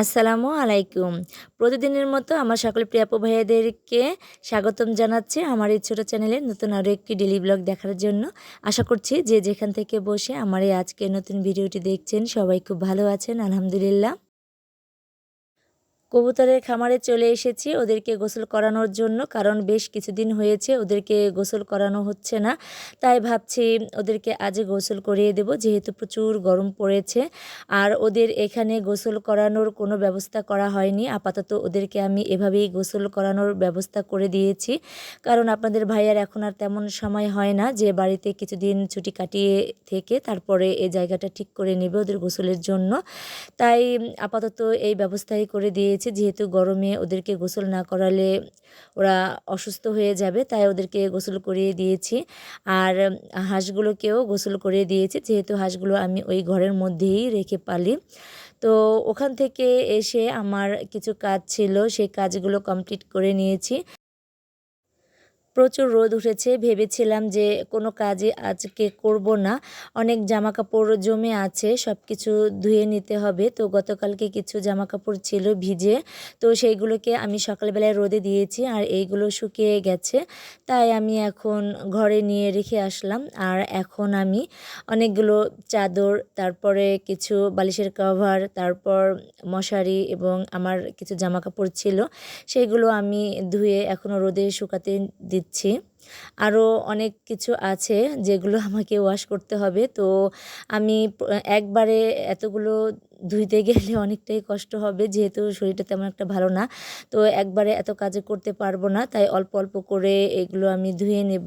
আসসালামু আলাইকুম। প্রতিদিনের মতো আমার সকল প্রিয়াপু ভাইয়াদেরকে স্বাগতম জানাচ্ছি আমার এই ছোটো চ্যানেলে নতুন আরও একটি ডেলি ব্লগ দেখার জন্য। আশা করছি যে যেখান থেকে বসে আমার এই আজকে নতুন ভিডিওটি দেখছেন সবাই খুব ভালো আছেন, আলহামদুলিল্লাহ। কবুতরের খামারে চলে এসেছি ওদেরকে গোসল করানোর জন্য, কারণ বেশ কিছুদিন হয়েছে ওদেরকে গোসল করানো হচ্ছে না। তাই ভাবছি ওদেরকে আজ গোসল করিয়ে দেব, যেহেতু প্রচুর গরম পড়েছে। আর ওদের এখানে গোসল করানোর কোনো ব্যবস্থা করা হয়নি। আপাতত ওদেরকে আমি এভাবেই গোসল করানোর ব্যবস্থা করে দিয়েছি। কারণ আপনাদের ভাইয়ার এখন আর তেমন সময় হয় না, যে বাড়িতে কিছুদিন ছুটি কাটিয়ে থেকে তারপরে এই জায়গাটা ঠিক করে নেবে ওদের গোসলের জন্য। তাই আপাতত এই ব্যবস্থাই করে দিয়েছি, যেহেতু গরমে ওদেরকে গোসল না করালে ওরা অসুস্থ হয়ে যাবে, তাই ওদেরকে গোসল করিয়ে দিয়েছি। আর হাঁসগুলোকেও গোসল করিয়ে দিয়েছি, যেহেতু হাঁসগুলো আমি ওই ঘরের মধ্যেই রেখে পালি। তো ওখান থেকে এসে আমার কিছু কাজ ছিল, সেই কাজগুলো কমপ্লিট করে নিয়েছি। প্রচুর রোদ উঠেছে। ভেবেছিলাম যে কোনো কাজে আজকে করব না। অনেক জামা কাপড় জমে আছে সব কিছু ধুয়ে নিতে হবে। তো গতকালকে কিছু জামা কাপড় ছিল ভিজে। তো সেইগুলোকে আমি সকালবেলায় রোদে দিয়েছি আর এইগুলো শুকিয়ে গেছে। তাই আমি এখন ঘরে নিয়ে রেখে আসলাম। আর এখন আমি অনেকগুলো চাদর, তারপরে কিছু বালিশের কভার তারপর মশারি এবং আমার কিছু জামা কাপড় ছিল। সেইগুলো আমি ধুয়ে এখনও রোদে শুকাতে দিচ্ছি। দিচ্ছি। আরও অনেক কিছু আছে যেগুলো আমাকে ওয়াশ করতে হবে। তো আমি একবারে এতগুলো ধুইতে গেলে অনেকটাই কষ্ট হবে, যেহেতু শরীরটা তেমন একটা ভালো না। তো একবারে এত কাজে করতে পারব না, তাই অল্প অল্প করে এগুলো আমি ধুয়ে নেব।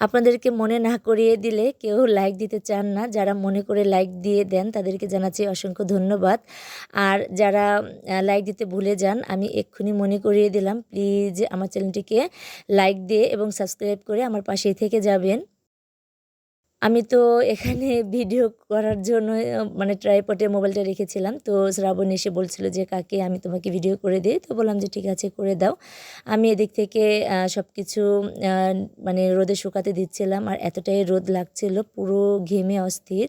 আপনাদেরকে মনে না করিয়ে দিলে কেউ লাইক দিতে চান না। যারা মনে করে লাইক দিয়ে দেন, তাদেরকে জানাচ্ছি অসংখ্য ধন্যবাদ। আর যারা লাইক দিতে ভুলে যান, আমি এক্ষুনি মনে করিয়ে দিলাম। প্লিজ আমার চ্যানেলটিকে লাইক দিয়ে এবং সাবস্ক্রাইব করে আমার পাশেই থেকে যাবেন। আমি তো এখানে ভিডিও করার জন্য মানে ট্রাইপটে মোবাইলটা রেখেছিলাম। তো শ্রাবণ এসে বলছিল যে, কাকে, আমি তোমাকে ভিডিও করে দিই। তো বললাম যে, ঠিক আছে, করে দাও। আমি এদিক থেকে সব কিছু মানে রোদে শুকাতে দিচ্ছিলাম। আর এতটাই রোদ লাগছিল, পুরো ঘেমে অস্থির।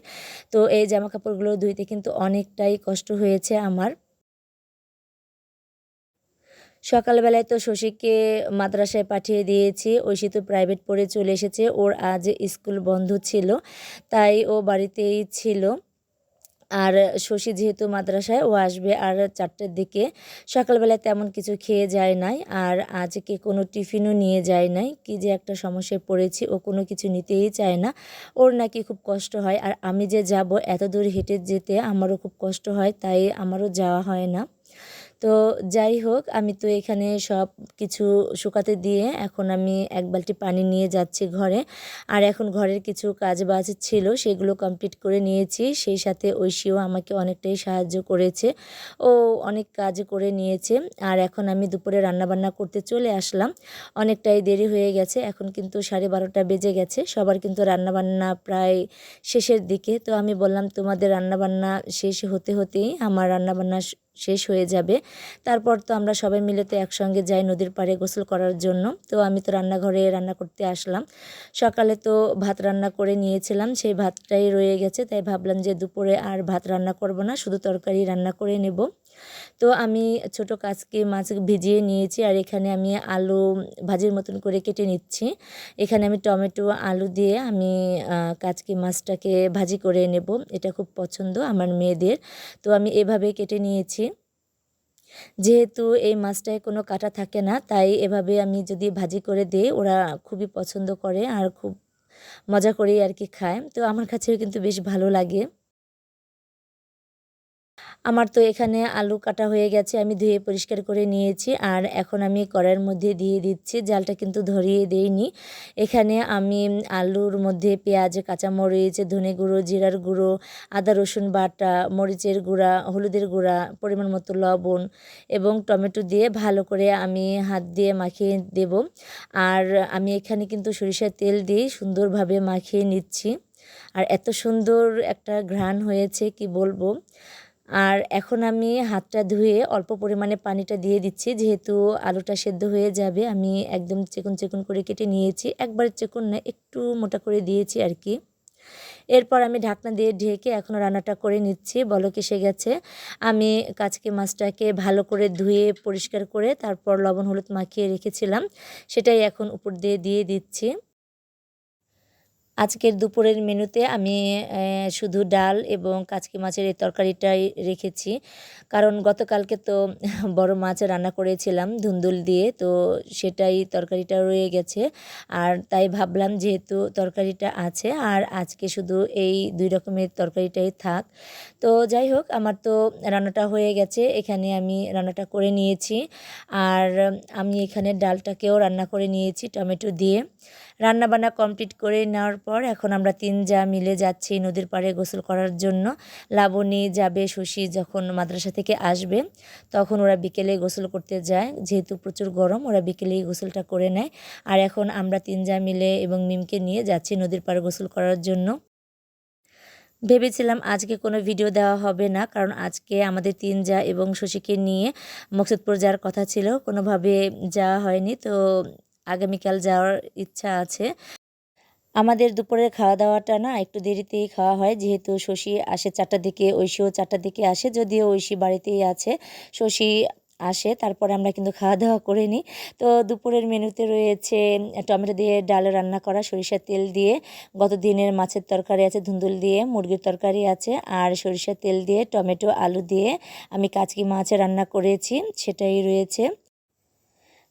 তো এই জামা কাপড়গুলো ধুইতে কিন্তু অনেকটাই কষ্ট হয়েছে আমার। সকালবেলায় তো শশীকে মাদ্রাসায় পাঠিয়ে দিয়েছি। ঐশী তো প্রাইভেট পড়ে চলে এসেছে। ওর আজ স্কুল বন্ধ ছিল, তাই ও বাড়িতেই ছিল। আর শশী যেহেতু মাদ্রাসায়, ও আসবে আর চারটের দিকে। সকালবেলায় তেমন কিছু খেয়ে যায় নাই, আর আজকে কোনো টিফিনও নিয়ে যায় নাই। কি যে একটা সমস্যায় পড়েছি, ও কোনো কিছু নিতেই চায় না। ওর নাকি খুব কষ্ট হয়, আর আমি যে যাব এত দূর হেঁটে যেতে, আমারও খুব কষ্ট হয়, তাই আমারও যাওয়া হয় না। তো যাই হোক, আমি তো এখানে সব কিছু শুকাতে দিয়ে এখন আমি এক বালতি পানি নিয়ে যাচ্ছি ঘরে। আর এখন ঘরের কিছু কাজ বাজ ছিল, সেগুলো কমপ্লিট করে নিয়েছি। সেই সাথে ঐশীও আমাকে অনেকটাই সাহায্য করেছে। ও অনেক কাজ করে নিয়েছে। আর এখন আমি দুপুরে রান্নাবান্না করতে চলে আসলাম। অনেকটাই দেরি হয়ে গেছে, এখন কিন্তু সাড়ে বারোটা বেজে গেছে। সবার কিন্তু রান্নাবান্না প্রায় শেষের দিকে। তো আমি বললাম, তোমাদের রান্নাবান্না শেষ হতে হতেই আমার রান্নাবান্না শেষ হয়ে যাবে। তারপর তো আমরা সবাই মিলে তো একসঙ্গে যাই নদীর পাড়ে গোসল করার জন্য। তো আমি তো রান্নাঘরে রান্না করতে আসলাম। সকালে তো ভাত রান্না করে নিয়েছিলাম, সেই ভাতটাই রয়ে গেছে। তাই ভাবলাম যে দুপুরে আর ভাত রান্না করব না, শুধু তরকারি রান্না করে নেব। তো আমি ছোট কাজকে মাছ ভিজিয়ে নিয়েছি আর এখানে আমি আলু ভাজির মতন করে কেটে নিচ্ছি। এখানে আমি টমেটো, আলু দিয়ে আমি কাজকে মাছটাকে ভাজি করে নেব। এটা খুব পছন্দ আমার মেয়েদের। তো আমি এভাবে কেটে নিয়েছি। যেহেতু এই মাছটায় কোনো কাটা থাকে না, তাই এভাবে আমি যদি ভাজি করে দিই, ওরা খুবই পছন্দ করে আর খুব মজা করেই আর কি খায়। তো আমার কাছেও কিন্তু বেশ ভালো লাগে। আমার তো এখানে আলু কাটা হয়ে গেছে, আমি ধুয়ে পরিষ্কার করে নিয়েছি। আর এখন আমি কড়াইয়ের মধ্যে দিয়ে দিচ্ছি, জালটা কিন্তু ধরিয়ে দেইনি। এখানে আমি আলুর মধ্যে পেঁয়াজ, কাঁচামরিচ, ধনে গুঁড়ো, জিরার গুঁড়ো, আদা, রসুন বাটা, মরিচের গুঁড়া, হলুদের গুঁড়া, পরিমাণ মতো লবণ এবং টমেটো দিয়ে ভালো করে আমি হাত দিয়ে মাখিয়ে দেব। আর আমি এখানে কিন্তু সরিষার তেল দিয়ে সুন্দরভাবে মাখিয়ে নিচ্ছি। আর এত সুন্দর একটা ঘ্রাণ হয়েছে, কি বলব? আর এখন আমি হাতটা ধুয়ে অল্প পরিমাণে পানিটা দিয়ে দিচ্ছি, যেহেতু আলুটা সেদ্ধ হয়ে যাবে, আমি একদম চেকুন চেকুন করে কেটে নিয়েছি, একবার চেকুন না, একটু মোটা করে দিয়েছি আর কি। এরপর আমি ঢাকনা দিয়ে ঢেকে এখন রান্নাটা করে নিচ্ছি বলক এসে গেছে। আমি কাচকি মাছটাকে ভালো করে ধুয়ে পরিষ্কার করে তারপর লবণ হলুদ মাখিয়ে রেখেছিলাম, সেটাই এখন উপর দিয়ে দিয়ে দিচ্ছি। আজকের দুপুরের মেনুতে আমি শুধু ডাল এবং কাচকি মাছের এই তরকারিটাই রেখেছি। কারণ গতকালকে তো বড় মাছ রান্না করেছিলাম ধুন্দুল দিয়ে, তো সেটাই তরকারিটা রয়ে গেছে। আর তাই ভাবলাম যেহেতু তরকারিটা আছে, আর আজকে শুধু এই দুই রকমের তরকারিটাই থাক। তো যাই হোক, আমার তো রান্নাটা হয়ে গেছে, এখানে আমি রান্নাটা করে নিয়েছি। আর আমি এখানে ডালটাকেও রান্না করে নিয়েছি টমেটো দিয়ে। রান্নাবান্না কমপ্লিট করে নেওয়ার পর এখন আমরা তিন যা মিলে যাচ্ছি নদীর পাড়ে গোসল করার জন্য। লাবণী যাবে শশী যখন মাদ্রাসা থেকে আসবে, তখন ওরা বিকেলে গোসল করতে যায়। যেহেতু প্রচুর গরম, ওরা বিকেলেই গোসলটা করে নেয়। আর এখন আমরা তিন যা মিলে এবং মিমকে নিয়ে যাচ্ছি নদীর পাড়ে গোসল করার জন্য। ভেবেছিলাম আজকে কোনো ভিডিও দেওয়া হবে না, কারণ আজকে আমাদের তিন যা এবং শশীকে নিয়ে মকসুদপুর যাওয়ার কথা ছিল। কোনোভাবে যাওয়া হয়নি, তো আগামীকাল যাওয়ার ইচ্ছা আছে। আমাদের দুপুরের খাওয়া দাওয়াটা না একটু দেরিতেই খাওয়া হয়। যেহেতু শশী আসে চারটার দিকে, ঐশীও চারটার দিকে আসে, যদিও ঐশী বাড়িতেই আছে। শশী আসে, তারপরে আমরা কিন্তু খাওয়া দাওয়া করে নিই। তো দুপুরের মেনুতে রয়েছে টমেটো দিয়ে ডাল রান্না করা, সরিষার তেল দিয়ে, গত দিনের মাছের তরকারি আছে, ধুন্দুল দিয়ে, মুরগির তরকারি আছে, আর সরিষার তেল দিয়ে, টমেটো, আলু দিয়ে আমি কাচকি মাছ রান্না করেছি, সেটাই রয়েছে।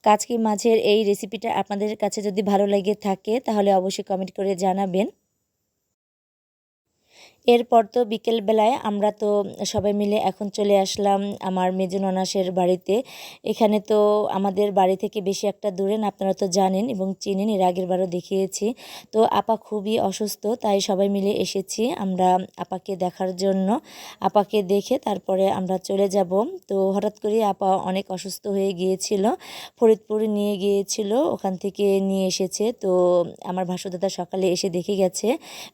কাচকি মাছের এই রেসিপিটা আপনাদের কাছে যদি ভালো লেগে থাকে, তাহলে অবশ্যই কমেন্ট করে জানাবেন। এরপর তো বিকেলবেলায় আমরা তো সবাই মিলে এখন চলে আসলাম আমার মেজো ননাসের বাড়িতে। এখানে তো আমাদের বাড়ি থেকে বেশি একটা দূরে না, আপনারা তো জানেন এবং চিনেন, এর আগের বারও দেখিয়েছি। তো আপা খুবই অসুস্থ, তাই সবাই মিলে এসেছি আমরা আপাকে দেখার জন্য। আপাকে দেখে তারপরে আমরা চলে যাব। তো হঠাৎ করে আপা অনেক অসুস্থ হয়ে গিয়েছিল, ফরিদপুর নিয়ে গিয়েছিল, ওখান থেকে নিয়ে এসেছে। তো আমার ভাসুদাদা সকালে এসে দেখে গেছে,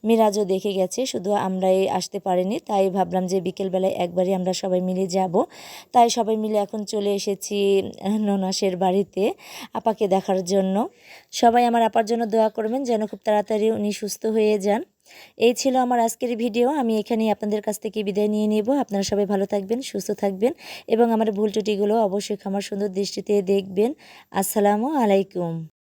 মিরাজও দেখে গেছে, শুধু আমরা আমরাই আসতে পারিনি, তাই ভাবলাম যে বিকেলবেলায় একবারই আমরা সবাই মিলে যাব। তাই সবাই মিলে এখন চলে এসেছি ননাসের বাড়িতে আপাকে দেখার জন্য। সবাই আমার আপার জন্য দোয়া করবেন যেন খুব তাড়াতাড়ি উনি সুস্থ হয়ে যান। এই ছিল আমার আজকের ভিডিও, আমি এখানেই আপনাদের কাছ থেকে বিদায় নিয়ে নেব। আপনারা সবাই ভালো থাকবেন, সুস্থ থাকবেন এবং আমার ভুল ত্রুটিগুলো অবশ্যই আমার সুন্দর দৃষ্টিতে দেখবেন। আসসালামু আলাইকুম।